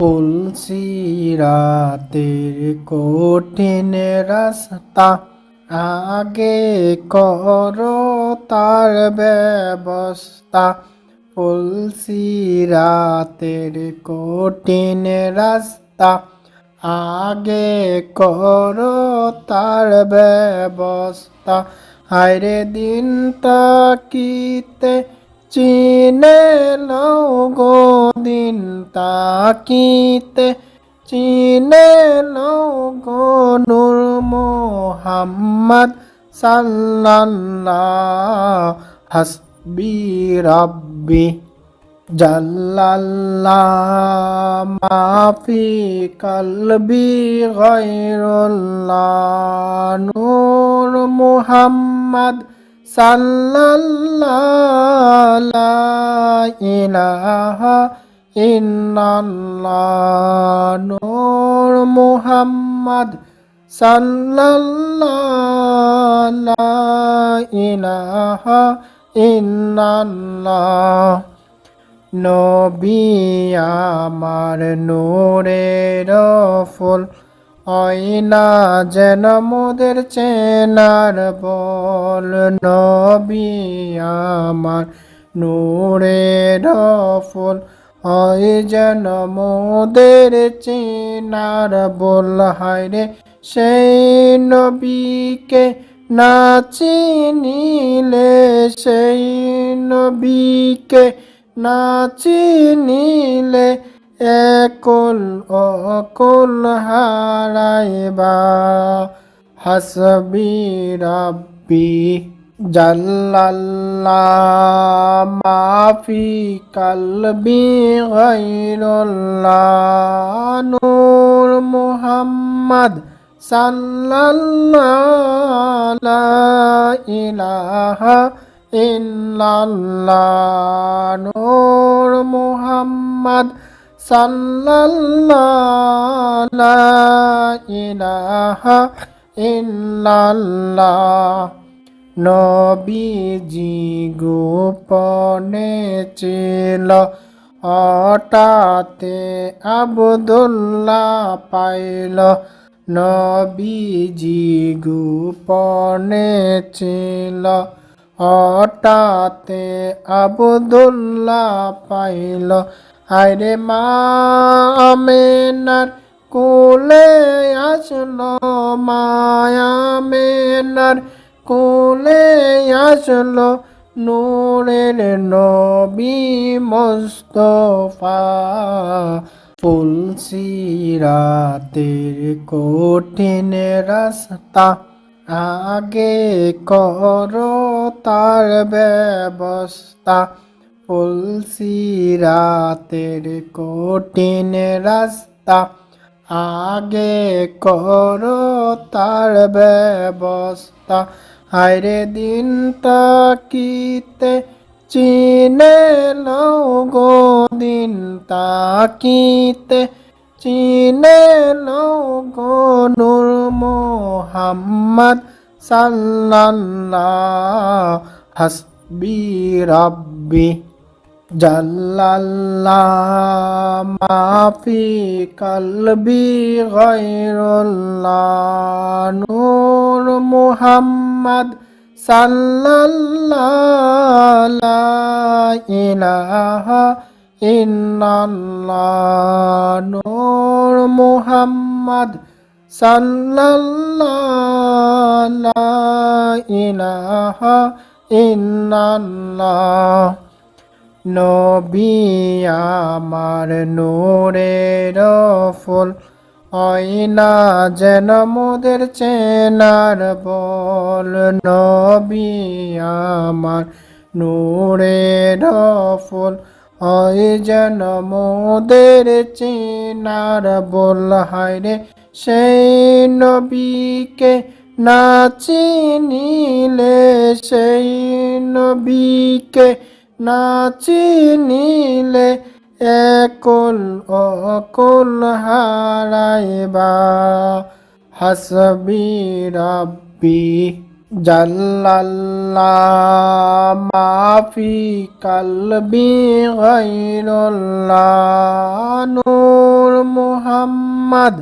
ফুলসিরাতের কঠিন রাস্তা আগে করো তার ব্যবস্থা। ফুলসিরাতের কঠিন রাস্তা আগে করো তার ব্যবস্থা। হায়রে দিন তাকিতে চিনে লও গো দিন তাকিতে। চিনে লও নূর মোহাম্মদ সাল্লাল্লাহ, হাসবি রাব্বি জাল্লাল্লাহ, মাফি কলবি গায়রুল্লাহ, নূর মুহাম্মদ ইলাহা ইল্লাল্লাহ নূর মুহাম্মদ সাল্লাল্লাহ ইলাহা ইল্লাল্লাহ। নবী আমার নূরের ফুল অয়না যেন মোদের চেনার বল। নবী আমার নূরের ফুল হয় যেন মোদের চেনার বল। হায়রে সেই নবীকে না চিনিলে, সেই নবীকে না চিনিলে একুল অকুল হারাইবা, হাসবি রাব্বি জাল্লাল্লাহ, মাফি কলবি গায়রুল্লাহ, নূর মুহাম্মদ সাল্লাল্লাহ, ইলাহা ইল্লাল্লাহ, নূর মুহাম্মদ সাল্লাল্লাহ লা ইলাহা ইল্লাল্লাহ। নবীজি গোপনে ছিল হঠাতে আবদুল্লাহ পাইল। নবীজি গোপনে ছিল হঠাতে আবদুল্লাহ পাইল। আরে মা আমেনার কোলে আসলো মায়া মেনার কোলে আসলো নূরের নবী মোস্তফা। ফুলসিরাতের কঠিন রাস্তা আগে কর তার ব্যবস্থা। ফুলসিরাতের কঠিন রাস্তা আগে করো তার ব্যবস্থা। হায়রে দিন তাকিতে চিনে গো দিন তাকিতে চিনে গো নূর মোহাম্মদ সাল্লাল্লাহ। হাসবি রাব্বি। জাল্লাল্লাহ মাফি কলবি গায়রুল্লাহ নূর মুহাম্মদ সাল্লাল্লাহ ইলাহা ইল্লাল্লাহ নূর মুহাম্মদ সাল্লাল্লাহ ইলাহা ইল্লাল্লাহ। নবী আমার নূরের ফুল অয়না যেন মোদের চেনার বল। নবী আমার নূরের ফুল হয় যেন মোদের চেনার বল। হায়রে সেই নবীকে না চিনিলে, সেই নবীকে না চিনিলে একুল অকুল হারাইবা। হাসবি রাব্বি জাল্লাল্লাহ, মাফি কলবি গায়রুল্লাহ, নূর মুহাম্মদ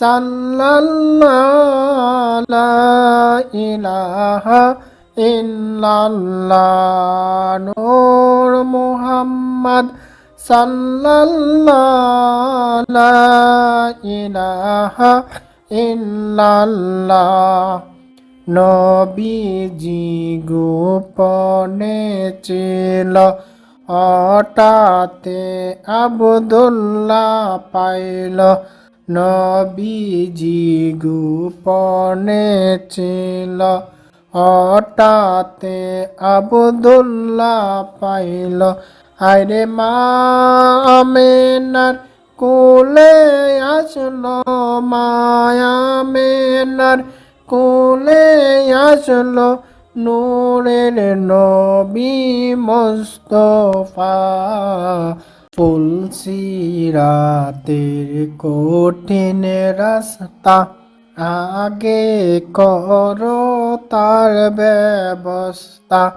সাল্লাল্লাহ, লা ইলাহা ইল্লাল্লাহ মুহাম্মদ সাল্লাল্লাহ লা ইলাহা নবীজি গোপনে ছিল হঠাতে আবদুল্লাহ পাইল। নবীজি গোপনে ছিল হঠাতে আবদুল্লাহ পাইল আরে মা আমেনার কোলে আসলো মায়া মেনার কোলে আসলো, নূরের নবী মোস্তফা, ফুলসিরাতের কঠিন রাস্তা আগে করো তার ব্যবস্থা।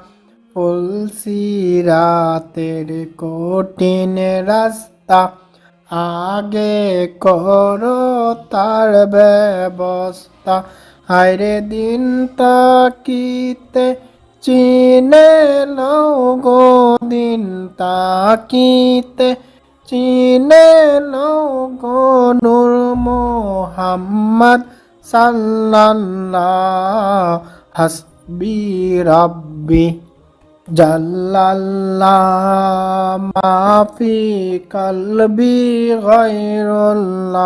ফুলসিরাতের কঠিন রাস্তা। আগে করো তার ব্যবস্থা। হায়রে দিন তাকিতে চিনে লও গো দিন তাকিতে চিনে লও গো নূর মোহাম্মদ। সাল্লাল্লাহ, হাসবি রাব্বি, জাল্লাল্লাহ, মাফি কলবি গৈরুল্লাহ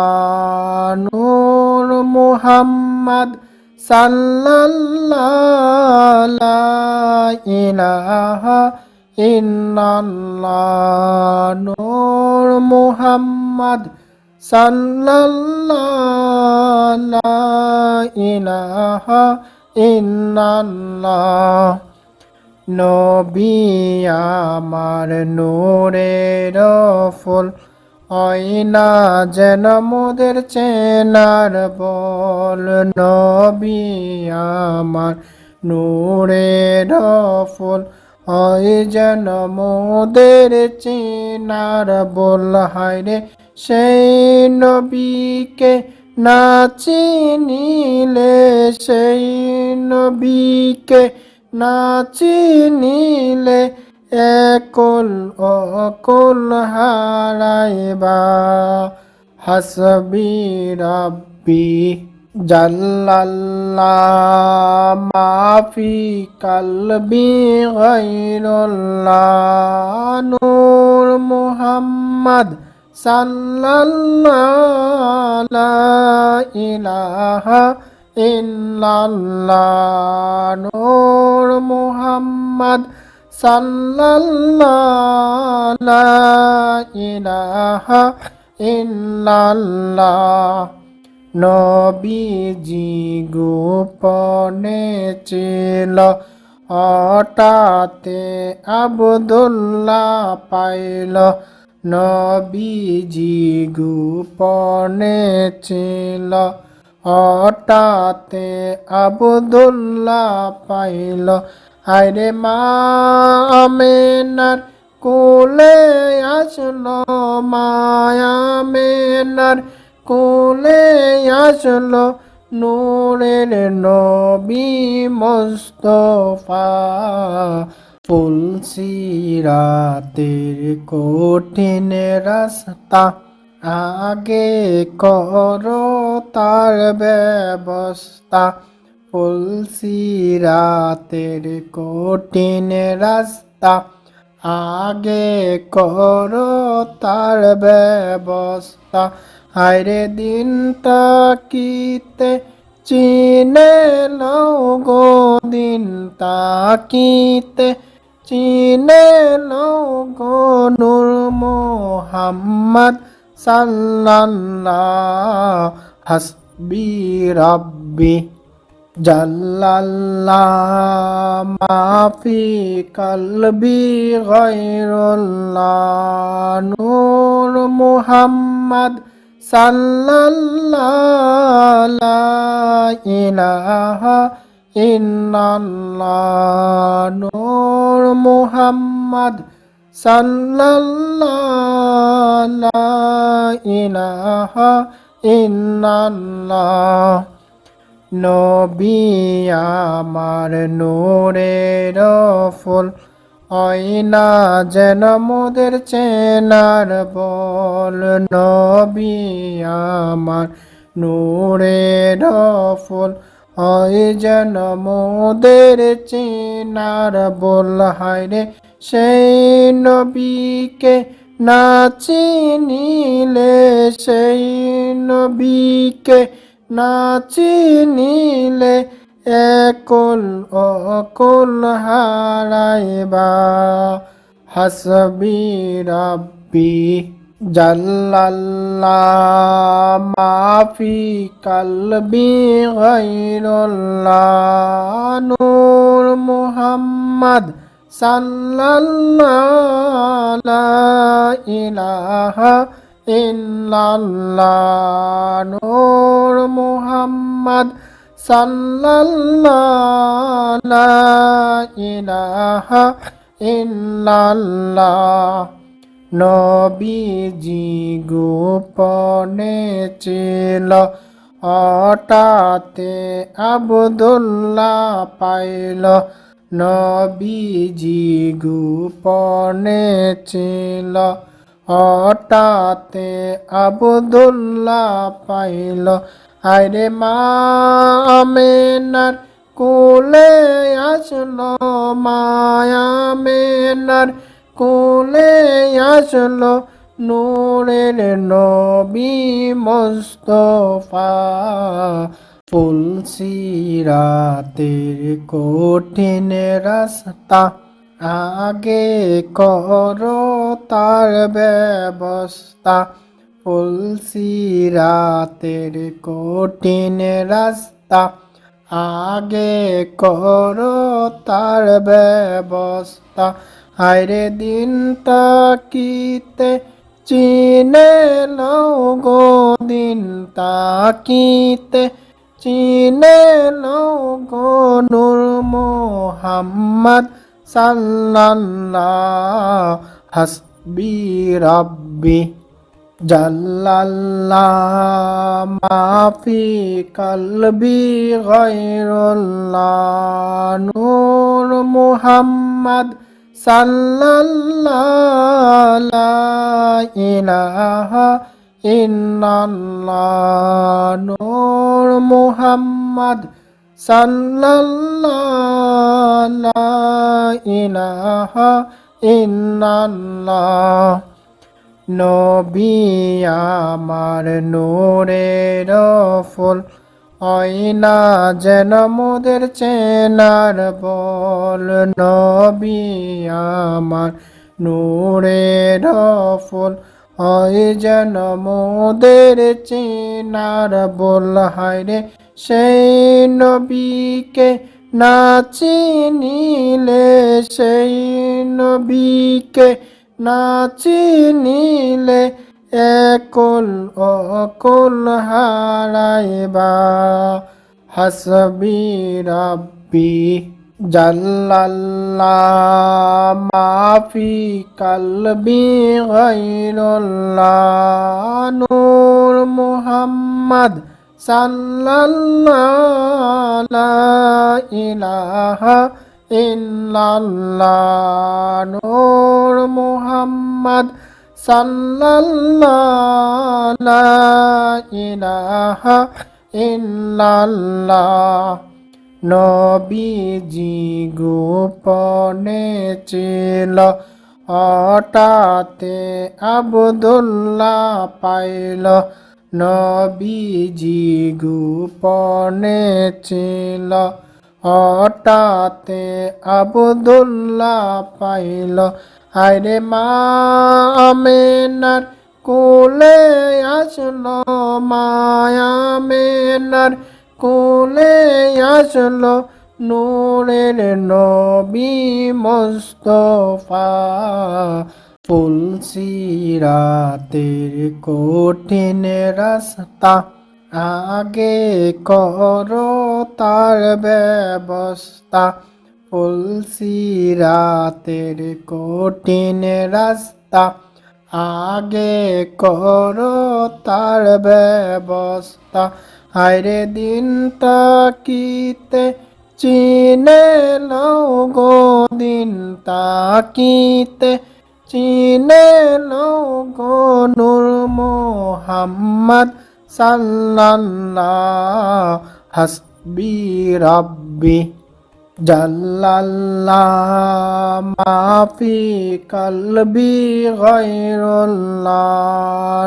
নূর মুহাম্মদ সাল্লাল্লাহ ইলাহা ইল্লাল্লাহ, নূর মুহাম্মদ সাল্লাল্লাহ লা ইলাহা ইল্লাল্লাহ। নবী আমার নূরের ফুল না যেন মোদের চেনার বল। নবী আমার নূরের ফুল হয় যেন মোদের চেনার বল। হায়রে সেই নবীকে না চিনিলে সেই নবীকে না চিনিলে একল অকল হারাইবা। হাসবি রাব্বি জাল্লাল্লাহ, মাফি কলবি গৈরুল্লাহ নূর মুহাম্মদ সাল্লাল্লাহ ইলাহা ইল্লাল্লাহ নূর মুহাম্মদ সাল্লাল্লাহ ইলাহা ইল্লাল্লাহ নবীজি গোপনে ছিল হঠাতে আবদুল্লাহ পাইল নবীজি গোপনে ছিল, হঠাতে আবদুল্লাহ পাইল আরে মা আমেনার কোলে আসলো মায়া মেনার কোলে আসলো, নূরের নবী মোস্তফা। ফুলসিরাতের কঠিন রাস্তা আগে করো তার ব্যবস্থা। ফুলসিরাতের কঠিন রাস্তা আগে করো তার ব্যবস্থা। হায়রে দিন তাকিতে চিনে লও দিন তাকিতে। চিনে নূর মোহাম্মদ সাল্লাল্লাহ হাসবি রাব্বি জাল্লাল্লাহ মাফি কলবি গৈরুল্লাহ নূর মুহাম্মদ সাল্লাল্লাহ ইলাহা ইল্লাল্লাহ নূর মুহাম্মদ সাল্লাল্লাহ, ইলাহা ইল্লাল্লাহ। নবী আমার নূরের ফুল অয়না যেন মোদের চেনার বল। নবী আমার নূরের ফুল হয় যেন মোদের চেনার বল হায়রে সেই নবীকে না চিনিলে, সেই নবীকে না চিনিলে একুল অকুল হারাইবা। হাসবি রাব্বি। জাল্লাল্লাহ মাফি কালবি গাইরুল্লাহ নূর মুহাম্মদ সাল্লাল্লাহ লা ইলাহা ইল্লাল্লাহ নূর মুহাম্মদ সাল্লাল্লাহ লা ইলাহা ইল্লাল্লাহ নবীজি গোপনে ছিল হঠাতে আবদুল্লাহ পাইল। নবীজি গোপনে ছিল হঠাতে আবদুল্লাহ পাইল। আরে মা আমেনার কোলে আসলো মায়া মেনার কোলে আসলো নূরের নবী মোস্তফা। ফুল সিরাতের কঠিন রাস্তা, আগে করো তার ব্যবস্থা। ফুল সিরাতের কঠিন রাস্তা, আগে করো তার ব্যবস্থা। হায়রে দিন তাকিতে চিনে লও গো দিন তাকিতে, চিনে লও গো নূর মোহাম্মদ সাল্লাল্লাহ, হাসবি রাব্বি জাল্লাল্লাহ, মাফি কলবি গায়রুল্লাহ, নূর মুহাম্মদ সাল্লাল্লাহ ইলাহা ইল্লাল্লাহ নূর মুহাম্মদ সাল্লাল্লাহ ইলাহা ইল্লাল্লাহ নবী আমার নূরের ফুল। অয়না যেন মোদের চেনার বল। নবী আমার নূরের ফুল হয় যেন মোদের চেনার বল। হায়রে সেই নবীকে না চিনিলে, সেই নবীকে না চিনিলে একুল অকুল হারাইবা, হাসবি রাব্বি, জাল্লাল্লাহ, মাফি কালবি গাইরুল্লাহ নূর মুহাম্মদ সাল্লাল্লাহ লা ইলাহা ইল্লাল্লাহ, নূর মুহাম্মদ সাল্লাল্লাহ লা ইলাহা ইল্লাল্লাহ নবীজি গোপনে ছিল হঠাতে আবদুল্লাহ পাইল নবীজি গোপনে ছিল হঠাতে আবদুল্লাহ পাইল আরে মা আমেনার কোলে আসলো মায়া মেনার কোলে আসলো নূরের নবী মোস্তফা। ফুল সিরাতের কঠিন রাস্তা আগে করো তার ব্যবস্থা। ফুলসিরাতের কঠিন রাস্তা। আগে করো তার ব্যবস্থা। হায়রে দিন তাকিতে চিনে লও দিন তাকিতে চিনে লও গো নূর মোহাম্মদ সাল্লাল্লাহ। হাসবি রাব্বি। জাল্লাল্লাহ মাফি কলবি গৈরুল্লাহ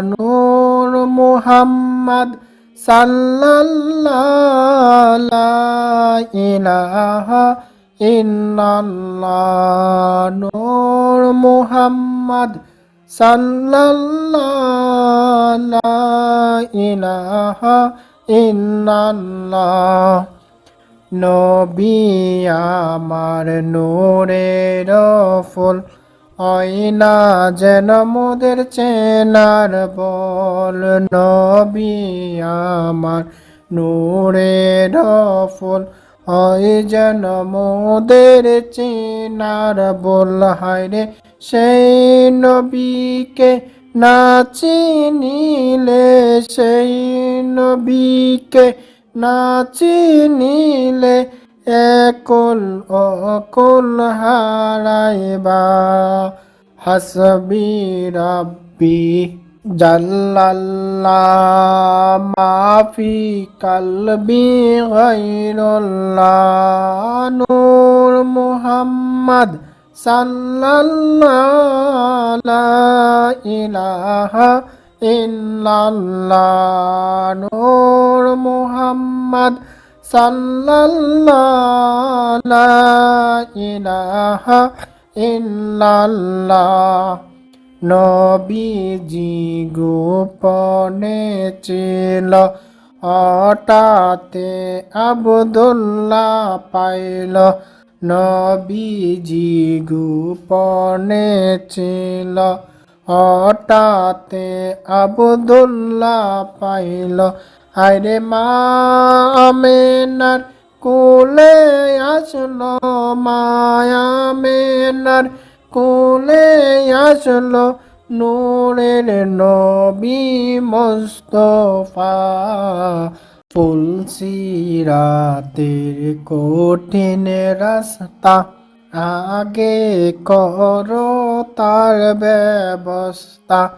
নূর মুহাম্মদ সাল্লাল্লাহ ইলাহা ইল্লাল্লাহ নূর মুহাম্মদ সাল্লাল্লাহ ইলাহা ইল্লাল্লাহ নবী আমার নূরের ফুল হয় না যেন মোদের চেনার বল। নবী আমার নূরের ফুল হয় যেন মোদের চেনার বল। হায় রে, সেই নবীকে না চিনিলে, সেই নবীকে না চিনিলে একুল অকুল হারাইবা। হাসবি রাব্বি জাল্লাল্লাহ মাফি কলবি গৈরুল্লাহ নূর মুহাম্মদ সাল্লাল্লাহ ইলাহা নূর মুহাম্মদ সাল্লাল্লাহ লা নবীজি গোপনে ছিল হঠাতে আবদুল্লাহ পাইল। নবীজি গোপনে ছিল হঠাতে আবদুল্লাহ পাইল আরে মা আমেনার কোলে আসলো মায়া মেনার কোলে আসলো, নূরের নবী মোস্তফা। ফুলসিরাতের কঠিন রাস্তা আগে করো তার ব্যবস্থা।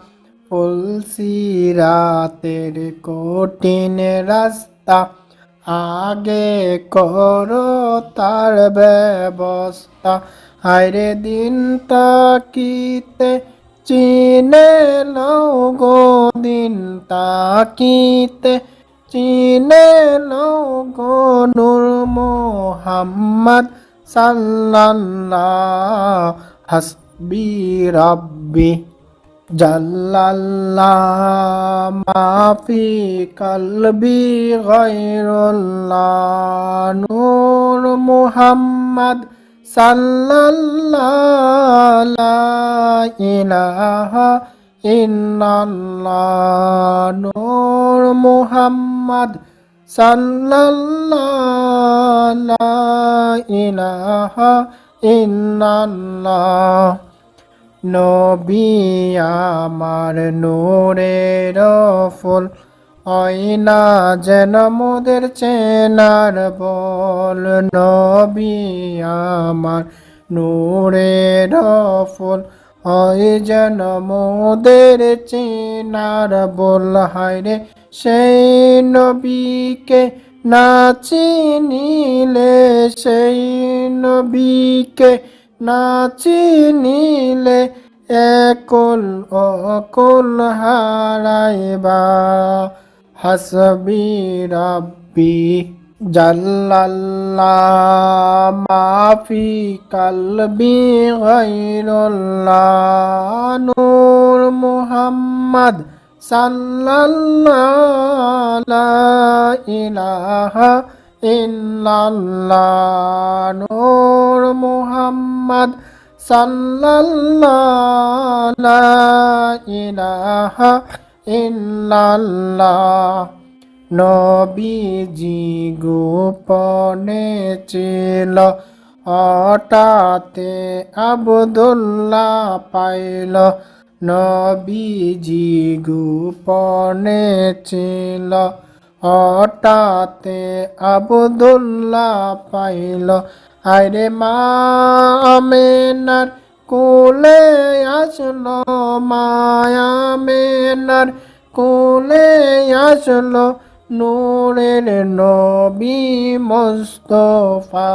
ফুলসিরাতের কঠিন রাস্তা। আগে করো তার ব্যবস্থা। হায়রে দিন তাকিতে চিনে লও গো দিন তাকিতে। চিনে লও গো নূর মোহাম্মদ। সাল্লাল্লাহ হাসবি রাব্বি জাল্লাল্লাহ মাফি কলবি গৈরুল্লাহ নূর মুহাম্মদ সাল্লাল্লাহ ইলাহা ইল্লাল্লাহ নূর মুহাম্মদ ইলাহা ইল্লাল্লাহ। নবী আমার নূরের ফুল হয় না যেন মোদের চেনার বল। নবী আমার নূরের ফুল হয় যেন মোদের চেনার বল, হায় রে, সেই নবীকে না চিনিলে, সেই নবীকে না চিনিলে একুল অকুল হারাইবা। হাসবি রাব্বি। জাল্লাল্লাহ মাফি কলবি গৈরুল্লাহ নূর মুহাম্মদ সাল্লাল্লাহ লা ইলাহা ইল্লাল্লাহ নূর মুহাম্মদ সাল্লাল্লাহ ইলাহা ইল্লাল্লাহ নবীজি গোপনে ছিল, হঠাতে আবদুল্লাহ পাইল। নবীজি গোপনে ছিল, হঠাতে আবদুল্লাহ পাইল। আরে মা আমেনার কোলে আসলো, মায়া মেনার কোলে আসলো নূরের নবী মোস্তফা